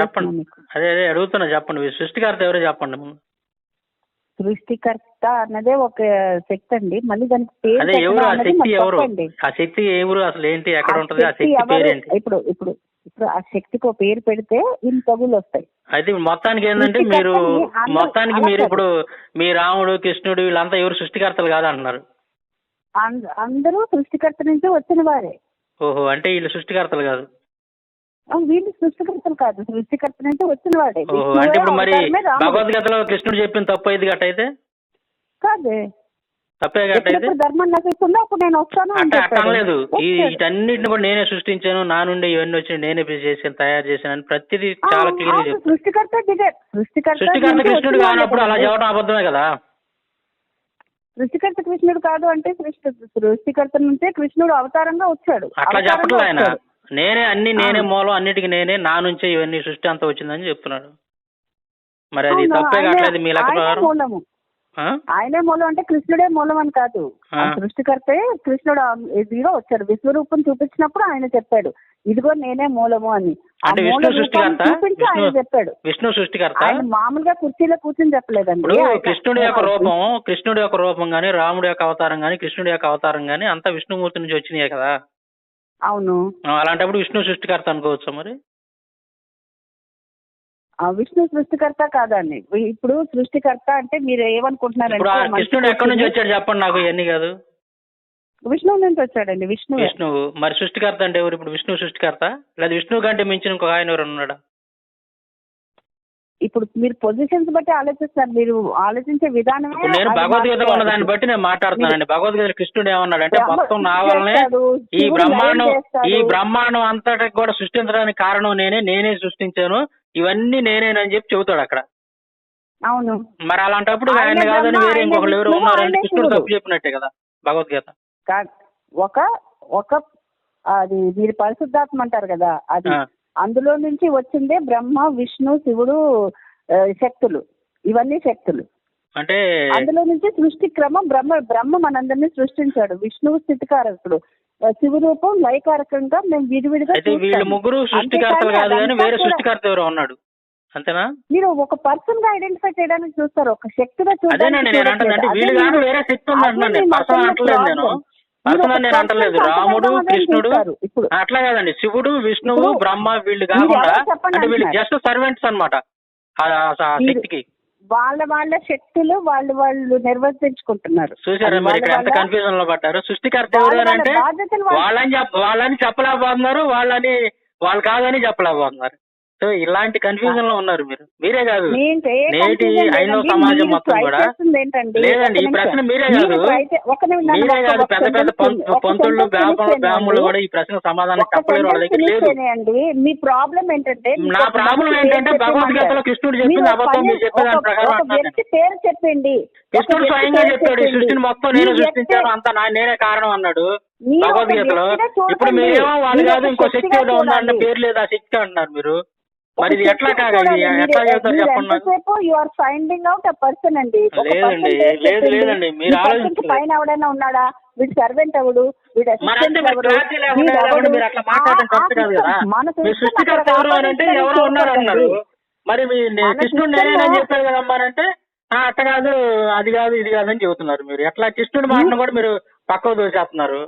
చెప్పండి. అదే అదే అడుగుతున్నా చెప్పండి. సృష్టికర్త ఎవరో చెప్పండి. సృష్టికర్త అన్నదే ఒక శక్తి అండి. మళ్ళీ దానికి పేరు అదే ఎవరు? ఆ శక్తి ఎవరు. ఆ శక్తి ఎవరు? అసలు ఏంటి? ఎక్కడ ఉంటది? ఆ శక్తి ఎవరు? పేరేంటి? ఇప్పుడు ఇప్పుడు ఇప్పుడు ఆ శక్తికి ఒక పేరు పెడితే ఇన్ని తగులు వస్తాయి. అయితే మొత్తానికి ఏంటంటే మీరు మొత్తానికి మీరు కాదు. ఇప్పుడు మీ రాముడు కృష్ణుడు వీళ్ళంతా ఎవరు సృష్టికర్తలు కాదంటున్నారు? అంద- అందరూ సృష్టికర్త నుంచి వచ్చిన వారే. ఓహో అంటే వీళ్ళు సృష్టికర్తలు కాదు. వీళ్ళు సృష్టికర్తలు కాదు. సృష్టికర్త నుంచి వచ్చిన వాడే. అంటే ఇప్పుడు మరి. భగవద్గీతలో కృష్ణుడు చెప్పిన తప్పు అయింది గట్టయితే కాదే. తప్పే గట్టయితే ఎప్పుడెప్పుడు ధర్మం నశిస్తుందో అప్పుడు నేను వస్తాను అని అట్ట అట్ట చెప్పాడు. అనలేదు ఈ వచ్చాడు. వీటన్నిటిని కూడా నేనే సృష్టించాను నా నుండి ఇవన్నీ వచ్చి నేనే చేసాను తయారు చేశాను అని ప్రతిదీ చాలా క్లియర్గా సృష్టికర్త సృష్టికర్త కృష్ణుడు కానప్పుడు అలా చెప్పడం అబద్ధమే కదా? సృష్టికర్త కృష్ణుడు కాదు అంటే సృష్టి సృష్టికర్త నుంచే కృష్ణుడు అవతారంగా వచ్చాడు. అట్లా అవతారంగా చెప్పట్లే ఆయన. నేనే అన్ని నేనే. మూలం అన్నిటికీ నేనే నా నుంచే ఇవన్నీ సృష్టి అంతా వచ్చిందని చెప్తున్నాడు. మరి అది తప్పే కావట్లేదు మీ లెక్క ప్రకారం. మూలము? ఆయనే మూలం అంటే కృష్ణుడే మూలం అని కాదు. సృష్టికర్తే కృష్ణుడు ఇదిగో వచ్చాడు. విశ్వరూపం చూపించినప్పుడు ఆయన చెప్పాడు ఇదిగో నేనే మూలము అని. అంటే విష్ణు సృష్టికర్త? ఆయన చెప్పాడు. విష్ణు సృష్టికర్త? ఆయన మామూలుగా కుర్చీలో కూర్చొని చెప్పలేదండి. కృష్ణుడి యొక్క రూపం కృష్ణుడి యొక్క రూపం గాని రాముడి యొక్క అవతారం గాని కృష్ణుడి యొక్క అవతారం గాని అంతా విష్ణుమూర్తి నుంచి వచ్చినాయి కదా? అవును. అలాంటప్పుడు విష్ణు సృష్టికర్త అనుకోవచ్చా మరి? ఆ విష్ణు సృష్టికర్త కాదండి. ఇప్పుడు సృష్టికర్త అంటే మీరు ఏమనుకుంటున్నారంటే కృష్ణుడు ఎక్కడి నుంచి వచ్చాడు చెప్పండి నాకు ఇవన్నీ కాదు. విష్ణువు నుంచి వచ్చాడండి విష్ణువే. విష్ణువు. మరి సృష్టికర్త అంటే ఎవరు? ఇప్పుడు విష్ణు సృష్టికర్త? లేదా విష్ణువు కంటే మించిన ఇంకొక ఆయన ఎవరు ఉన్నాడా? ఇప్పుడు మీరు పొజిషన్స్ బట్టి ఆలోచిస్తారు మీరు ఆలోచించే ఇప్పుడు నేను అది భగవద్గీతలో ఉన్న. దాన్ని బట్టి నేను మాట్లాడుతున్నానండి భగవద్గీత కృష్ణుడు ఏమన్నాడంటే బ్రహ్మ మొత్తం నా సృష్టి వల్లనే చేస్తాడు, ఈ బ్రహ్మాండం. ఈ బ్రహ్మాండం అంతటికి కూడా సృష్టించడానికి కారణం నేనే నేనే సృష్టించాను ఇవన్నీ నేనేనని చెప్పి చెబుతాడు అక్కడ అవును మరి అలాంటప్పుడు ఆయన కాదని వేరే ఇంకొకరు ఎవరు ఉన్నారంటే ఆయనే కృష్ణుడు. తప్పు చెప్పినట్టే కదా భగవద్గీత ఒక ఒక అది మీరు పరిశుద్ధాత్మ అంటారు కదా అది. అందులో నుంచి వచ్చిందే బ్రహ్మ విష్ణు శివుడు శక్తులు. ఇవన్నీ శక్తులు. అంటే అందులో నుంచి సృష్టి క్రమం బ్రహ్మ బ్రహ్మ మనందరినీ సృష్టించాడు. విష్ణువు స్థితికారకుడు. ఆ, శివ రూపం లయకారకంగా మేము విడివిడిగా వీళ్ళు. ముగ్గురు సృష్టికర్తలు కాదు కానీ వేరే సృష్టికర్త ఎవరో ఉన్నాడు. అంతేనా? మీరు ఒక పర్సన్గా ఐడెంటిఫై చేయడానికి చూస్తారు. ఒక శక్తిగా చూడడానికి నేను అంటలేదు. రాముడు కృష్ణుడు అట్లా కాదండి. శివుడు విష్ణువు బ్రహ్మ వీళ్ళు కాకుండా అంటే వీళ్ళు. జస్ట్ సర్వెంట్స్ అనమాట శక్తికి. వాళ్ళ వాళ్ళ శక్తులు వాళ్ళు వాళ్ళు నిర్వర్తించుకుంటున్నారు. చూసారా మరి ఇక్కడ ఎంత కన్ఫ్యూజన్లో పడ్డారు? సృష్టికర్త అంటే వాళ్ళని వాళ్ళని చెప్పలేకపోతున్నారు వాళ్ళని వాళ్ళు కాదని చెప్పలేకపోతున్నారు. సో ఇలాంటి కన్ఫ్యూజన్లో ఉన్నారు మీరు మీరే కాదు నేటి లేదండి. సమాజం మొత్తం కూడా? లేదండి, ఈ ప్రశ్న. మీరే కాదు. మీరే కాదు పెద్ద పెద్ద పంతులు బ్రాహ్మణులు. కూడా ఈ ప్రశ్న సమాధానం చెప్పలేరు వాళ్ళ దగ్గర లేదు. మీ ప్రాబ్లం ఏంటంటే నా ప్రాబ్లం ఏంటంటే భగవద్గీతలో. కృష్ణుడు చెప్పింది అబద్ధం మీరు చెప్పే దాని ప్రకారం పేరు చెప్పండి కృష్ణుడు స్వయంగా చెప్పాడు ఈ. సృష్టిని మొత్తం నేను సృష్టించాను అంతా నా నేనే కారణం అన్నాడు భగవద్గీతలో. ఇప్పుడు మీరేమో వాళ్ళు కాదు ఇంకో శక్తి ఉందంటే చూడాలి. పేరు లేదు ఆ శక్తి అంటున్నారు మీరు మరి ఇది ఎట్లా ఎట్లా చెప్తారు చెప్పండి ఎంతసేపు you are finding out a person అండి. ఒక లేదండి, person పేరు లేదు, చెప్పండి. లేదండి, మీరు. పైన ఎవడైనా ఉన్నాడా? వీడి సర్వెంట్ ఎవడు? వీడి మరి అసిస్టెంట్ ఎవడు? అట్లా మాట్లాడడం కరెక్ట్ కాదు కదా. సృష్టికర్త ఎవరు అని అంటే ఎవరో ఉన్నారు అన్నారు. మరి మీ కృష్ణుడు చెప్పారు కదమ్మా అని అంటే "ఆ, అట్ట కాదు అది కాదు ఇది కాదు అని చెబుతున్నారు మీరు. ఎట్లా? కృష్ణుడి మాటను కూడా మీరు పక్కకు దోసేస్తున్నారు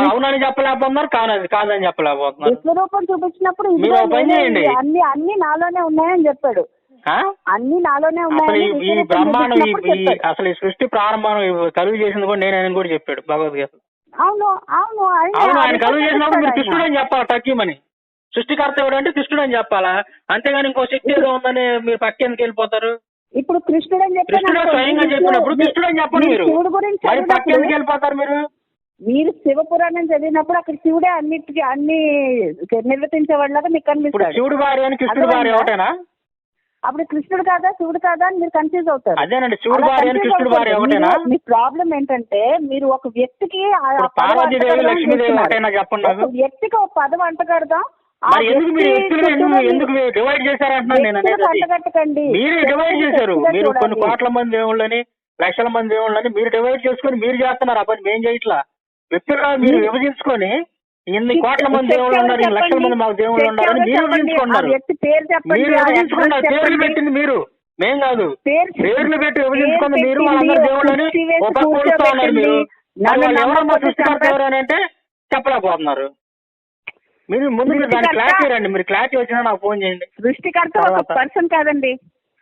అవునని చెప్పలేకపోతున్నారు కానది కాదని చెప్పలేకపోతున్నారు విశ్వరూపం చూపించినప్పుడు మీరు పని చేయండి. అన్ని అన్ని నాలోనే ఉన్నాయని చెప్పాడు ఆ? అన్ని నాలోనే అసలు ఉన్నాయని ఈ- బ్రహ్మాండం చెప్పాడు. అసలు ఈ సృష్టి ప్రారంభం కలుగు చేసింది కూడా నేనని కూడా చెప్పాడు భగవద్గీత అవును అవును ఆయన- అవును ఆయన ఆయన కలుగు చేసినప్పుడు మీరు చెప్పాడు కృష్ణుడు. అని చెప్పాలి టక్కీమని సృష్టికర్త ఎవడు అంటే కృష్ణుడు అని చెప్పాలా అంతేగాని ఇంకో శక్తి ఏదో ఉందని మీరు పక్క ఎందుకు వెళ్ళిపోతారు ఇప్పుడు కృష్ణుడు అని అనుకోండి. స్వయంగా చెప్పినప్పుడు కృష్ణుడు అని చెప్పండి మీరు పక్క ఎందుకు వెళ్ళిపోతారు మీరు మీరు శివపురాణం చదివినప్పుడు అక్కడ శివుడే అన్నిటికీ అన్ని నిర్వర్తించేవాళ్ళగా మీకు ఇప్పుడు కనిపిస్తాడు శివుడు భార్య అని కృష్ణుడు అర్థమైందా? భార్య ఒకటేనా అప్పుడు కృష్ణుడు కాదా శివుడు కాదా అని మీరు కన్ఫ్యూజ్ అవుతారు అదేనండి శివుడు అలా భార్య అని confuse కృష్ణుడు భార్య అవుతారు. ఒకటేనా మీరు- మీ ప్రాబ్లం ఏంటంటే మీరు ఒక వ్యక్తికి పార్వతీదేవి లక్ష్మీదేవి. ఒకటేనా చెప్పండి ఒక వ్యక్తికి ఒక పదం అంటగడదాం ఎందుకు డివైడ్ చేశారంటున్నాను నేను అనేది వ్యక్తులకు అది. అంటగట్టకండి మీరే డివైడ్ వ్యక్తిని చేశారు మీరు కొన్ని. కోట్ల మంది దేవుళ్ళని లక్షల మంది దేవుళ్ళని మీరు డివైడ్ చేసుకొని మీరు చేస్తున్నారు ఆ పని మేం చేయట్లా వ్యక్తులుగా మీరు విభజించుకొని ఇన్ని శక్తి- కోట్ల మంది దేవుళ్ళు ఉన్నారు ఇన్ని లక్షల. మంది మాకు దేవుళ్ళు ఉన్నారు ఎవరో మీరు. విభజించుకున్నారు. మీరు విభజించుకున్నారు పేర్లు. పెట్టింది మీరు. మేం కాదు. పేరు పేర్లు పెట్టి విభజించుకుంది పేరు మీరు వాళ్ళందరూ దేవుళ్ళని కొలుస్తా ఉన్నారు మీరు. వాళ్ళు ఎవరమ్మా నమ్మకపోతే సృష్టికర్త ఎవరు అని అంటే చెప్పలేకపోతున్నారు. మీరు ముందు మీరు దాని క్లారిటీ రండి మీరు క్లారిటీ వచ్చినా నాకు ఫోన్ చేయండి. సృష్టికర్త ఒక. పర్సన్ కాదండి.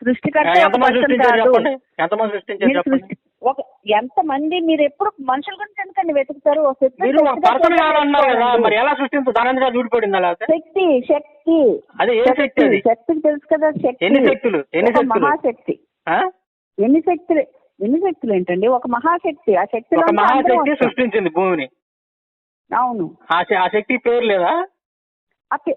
సృష్టికర్త ఎంతమంది సృష్టించారు చెప్పండి. ఎంతమంది సృష్టించారు చెప్పండి. ఒక ఎంతమంది మీరు ఎప్పుడు మనుషుల గురించి ఎందుకండి వెతుకుతారు? మీరు ఒక శక్తిగా పర్సన్ కాదన్నారు కదా తెలుసుకోవాలండి. మరి ఎలా సృష్టించు లేకపోతే? శక్తి శక్తి. అదే ఏ శక్తి తెలుసు కదా శక్తి. ఎన్ని శక్తులు? ఎన్ని ఒక శక్తులు? మహాశక్తి. ఆ? ఎన్ని శక్తులు? ఎన్ని శక్తులు ఏంటండి? ఒక మహాశక్తి. ఆ శక్తి మహాశక్తి సృష్టించింది భూమిని. అవును. ఆ శక్తి పేరు లేదా?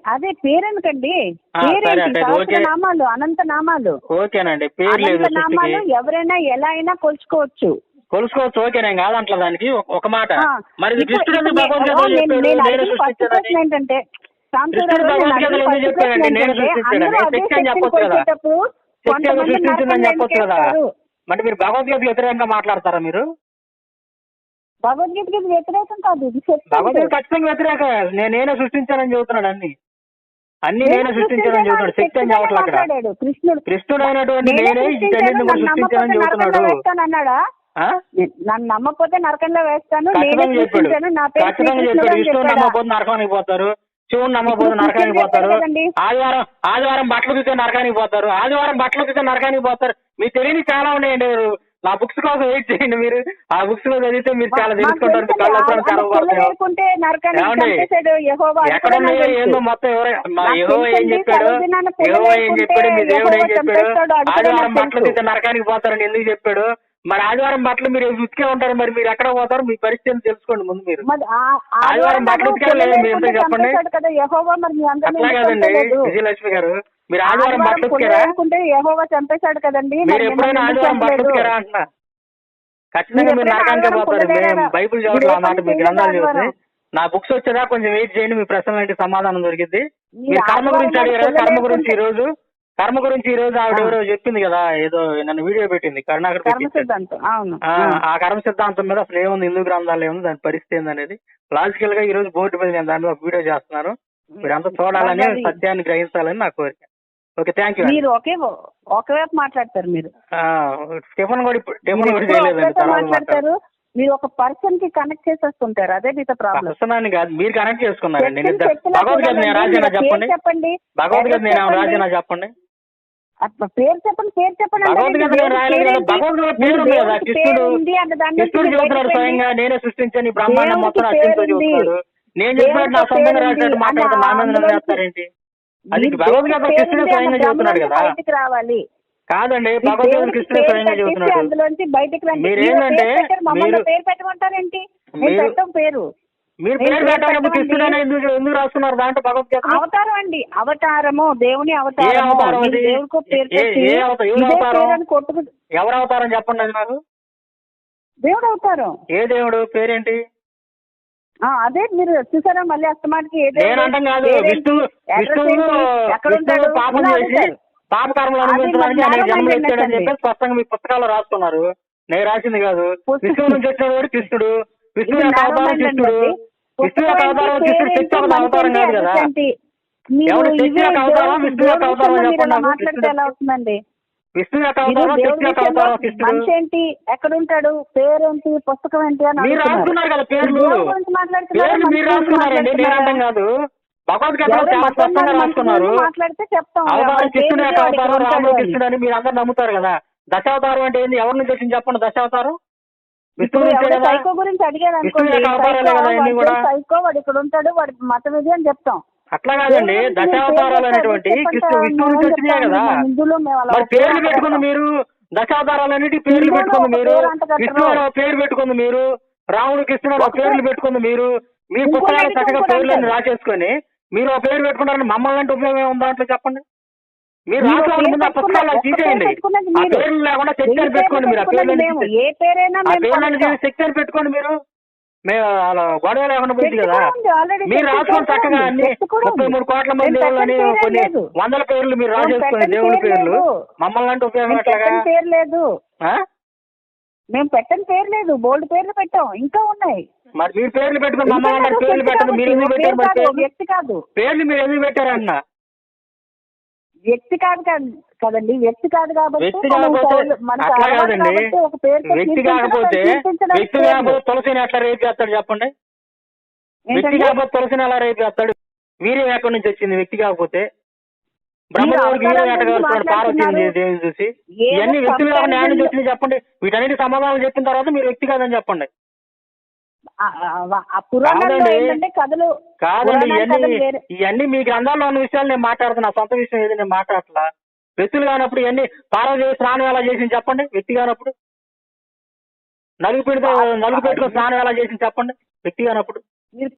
అదే పేరెందుకండి? పేరేంటి. నామాలు అనంత నామాలు. ఓకేనండి అనంత నామాలు ఎవరైనా ఎలా అయినా కొలుచుకోవచ్చు. కొలుసుకోవచ్చు ఓకే నేను కాదంటలా దానికి ఒక- మాట. మరి ఏంటంటే చెప్పొచ్చు కదా. మరి మీరు భగవద్గీత వ్యతిరేకంగా మాట్లాడతారా మీరు? భగవద్గీతకి వ్యతిరేకం కాదు ఇది భగవద్గీత అంటే. ఖచ్చితంగా వ్యతిరేక నేను నేనే సృష్టించానని చెబుతున్నాడు అన్ని. అన్ని నేను సృష్టించానని చెబుతున్నాడు. శక్తి అని చెప్పట్లే అక్కడ మాట్లాడాడు కృష్ణుడు. కృష్ణుడు అయినటువంటి నేనే కూడా సృష్టించానని నమ్మకపోతే చెబుతున్నాడు. ఆ? నే- నన్ను నమ్మకపోతే నరకంలో వేస్తాను నేనే ఖచ్చితంగా చెప్పాడు. సృష్టించాను నా పేరు ఖచ్చితంగా శ్రీకృష్ణుడు చెప్పాడు. అని విష్ణువు చెప్పాడా? నమ్మకపోతే నరకానికి పోతారు. శివుని నమ్మకపోతే ఇప్పుడు నరకానికి కృష్ణుడు పోతారు. చెప్పాడు కదండి. ఆదివారం ఆదివారం బట్టలు తితే నరకానికి పోతారు. ఆదివారం బట్టలు తితే నరకానికి పోతారు. మీకు తెలియని చాలా ఉన్నాయండి. నా బుక్స్ కోసం వెయిట్ చేయండి మీరు. ఆ బుక్స్లో చదివితే మీరు చాలా తెలుసుకుంటారు. ఎక్కడ. ఏందో మొత్తం ఎవరై మా ఏం చెప్పాడు? ఏం చెప్పాడు? మీ దేవుడు ఏం చెప్పాడు? ఆదివారం బట్టలు తెలుసు. తితే నరకానికి పోతారని ఎందుకు చెప్పాడు? మరి ఆదివారం బట్టలు మీరు ఉతికే ఉంటారు? మరి మీరు ఎక్కడ పోతారు? మీ పరిస్థితిని తెలుసుకోండి ముందు మీరు. ఆదివారం బట్టలు నాడు ఉతికారు లేదా? మీరు చెప్పండి? అట్లా కాదండి? విజయలక్ష్మి గారు. మీరు ఆదివారం వేసుకుంటే యెహోవా చంపేశాడు కదండి. మీరు ఎప్పుడైనా ఆదివారం? ఉతికారా అంటున్నా. ఖచ్చితంగా మీరు నరకానికే పోతారు? బైబిల్ చదవట్లే మాట మీ గ్రంథాలు ఆదివారం? నా బుక్స్ వచ్చేదా కొంచెం వెయిట్ చేయండి మీ ప్రశ్నలకి సమాధానం దొరికింది మీరు కర్మ గురించి అడిగారు కర్మ గురించి ఈ రోజు కర్మ గురించి ఈ రోజు ఆవిడ. ఎవరో చెప్పింది కదా ఏదో నన్ను వీడియో పెట్టింది కరుణాకర్ ఆ, కర్మ సిద్ధాంతం మీద అసలు ఏముంది హిందూ గ్రంథాలు ఏముంది దాని పరిస్థితి ఏందనేది. లాజికల్గా ఈ రోజు బోర్డు మీద నేను దాని మీద వీడియో చేస్తున్నాను. మీరంతా చూడాలని సత్యాన్ని గ్రహించాలని నా కోరిక. ఓకే థ్యాంక్ యూ మీరు ఒకే ఒకవైపు మాట్లాడతారు మీరు స్టెఫన్ కూడా స్టెఫన్ మాట్లాడతారు మీరు ఒక పర్సన్కి కనెక్ట్ చేసేస్తుంటారు అదే మీతో ప్రాబ్లం వస్తున్నాను కాదు మీరు కనెక్ట్ చేసుకున్నారండి భగవద్గీత నేను. రాజేనా చెప్పండి చెప్పండి భగవద్గీత నేను చెప్పండి. రాజేనా చెప్పండి అట్లా పేరు చెప్పండి పేరు చెప్పండి భగవద్గీత రాయలేదు? భగవద్గీత పేరు కదా కృష్ణుడు కృష్ణుడు స్వయంగా. నేనే సృష్టించాను ఈ బ్రహ్మాండం మొత్తం నేను చెప్పినట్టు నా సొంతంగా రాసినట్టు ఉంది. మాట్లాడతా నా మీద అందులో వేస్తారేంటి అది భగవద్గీత కృష్ణుడు స్వయంగా చెబుతున్నాడు కదా. రావాలి. కాదండి భగవద్గీత కృష్ణుడు స్వయంగా చెబుతున్నాడు. అందులోంచి బయటికి రండి. మీరు ఏంటంటే పేరు మీరు- పెట్టమంటారేంటి? మీరు- పెట్టం పేరు. మీరు పేరు. కృష్ణుడు అని ఎందుకు ఎందుకు రాస్తున్నారు దాంట్లో భగవద్గీత? అవతారం అండి. అవతారము దేవుని అవతారం? దేవుడికి పేరు ఏ- అవతారం? కొట్టుకు ఎవరు అవతారం చెప్పండి అది నాకు దేవుడు అవతారం. ఏ దేవుడు? పేరేంటి? అదే మీరు చూసారా మళ్ళీ అస్తమాటికి ఏ దేవుడు? నేను అంటాం కాదు? విష్ణువు విష్ణువు ఉంటాడు? పాపం చేసి అనుభవించడానికి జన్మలు. చెప్పి స్పష్టంగా మీ పుస్తకాల్లో రాసుకున్నారు నేను రాసింది కాదు విష్ణువు నుంచి వచ్చిన వాడు కృష్ణుడు విష్ణువు యొక్క అవతారం కృష్ణుడు. విష్ణువు యొక్క అవతారం ఏంటి? కృష్ణుడు పేరేంటి? శక్తి యొక్క అవతారం కాదు కదా మనిషి ఏంటి? మీరు ఎవరు శక్తి ఇవే యొక్క అవతారం, దేవుడి- విష్ణువు యొక్క దేవుడి అవతారం విషయంలో చెప్పండి మనిషి ఏంటి ఎక్కడ ఉంటాడు పేరేంటి? పుస్తకం ఏంటి అని. రాసుకున్నారు కదా పేర్లు. మాట్లాడుతున్నారా? కాదు. మాట్లాడితే చెప్తాం. అని. మీరు అందరు నమ్ముతారు కదా. దశావతారం అంటే ఏంది? ఎవరి నుంచి వచ్చింది చెప్పండి దశావతారం సైకో గురించి కూడా సైకో వాడు ఇక్కడ ఉంటాడు వాడి మతం ఇది అని చెప్తాం. అట్లా కాదండి దశావతారాలు అనేటువంటి కృష్ణు విష్ణువు నుంచి వచ్చినాయి కదా. మరి పేర్లు అంట పెట్టుకుంది. మీరు దశావతారాలన్నిటి పేర్లు హిందువులు పెట్టుకుంది మీరు అంట ఒక పేరు పెట్టుకుంది మీరు రాముడు కృష్ణుడు పేర్లు పేరు- పెట్టుకుంది మీరు. మీ పుస్తకాలు చక్కగా పేర్లను. రాసేసుకొని మీరు ఒక పేరు పెట్టుకుంటారని మమ్మల్ని అంటే ఉపయోగం ఏముంది దాంట్లో చెప్పండి? మీరు రాసుకోవాలి ముందు ఆ పుస్తకాలు తీసేయండి. ఆ. పేర్లు లేకుండా శక్తి పెట్టుకోండి మీరు ఆ పేర్లను ఆ. తీసి శక్తి పెట్టుకోండి మీరు. మేము అలా గొడవ లేకుండా పోయింది కదా. మీరు కూడా చక్కగా అన్ని ముప్పై. మూడు కోట్ల మంది దేవుళ్ళు పేరే కొన్ని లేదు. వందల పేర్లు మీరు రాసేసుకుని పేరు పేర్లు. మమ్మల్ని అంటే ఉపయోగం ఎట్లాగా? పేరు లేదు. ఆ? మేము పెట్టని పేరు లేదు. బోల్డ్ పేర్లు పెట్టాం. ఇంకా ఉన్నాయి. మరి మీరు పేర్లు పెట్టుకుని మమ్మల్ని పేర్లు పెట్టండి మీరు ఎందుకు పెట్టారు కాదు. పేర్లు మీరు ఎందుకు పెట్టారన్న? వ్యక్తి కాదు కాదు- కదండి. వ్యక్తి కాదు కాబట్టి వ్యక్తి కాకపోతే వ్యక్తి తులసిని ఎట్లా రేపు చేస్తాడు చెప్పండి? వ్యక్తి? కాకపోతే తులసిని ఎలా రేపు చేస్తాడు? వీర్యం ఎక్కడి నుంచి వచ్చింది వ్యక్తి కాకపోతే? చూసి. ఇవన్నీ వ్యక్తులు న్యాయం చెప్పండి. వీటన్నిటి సమాధానం చెప్పిన తర్వాత మీరు వ్యక్తి కాదని చెప్పండి ఆ- ఆ- ఆ పురాణాల్లో కాదండి. ఏంటంటే కథలు కాదండి ఇవన్నీ. ఇవన్నీ మీ గ్రంథాల్లో ఉన్న విషయాలు నేను మాట్లాడుతున్నా. సొంత విషయం ఏది నేను మాట్లాడట్లా? వ్యక్తులు కానప్పుడు ఇవన్నీ పార్వతీ స్నానం ఎలా చేసింది చెప్పండి? వ్యక్తి కానప్పుడు? నలుగు పెడితే నలుగు పెట్టుకుని స్నానం ఎలా చేసింది చెప్పండి? వ్యక్తి కానప్పుడు? మీరు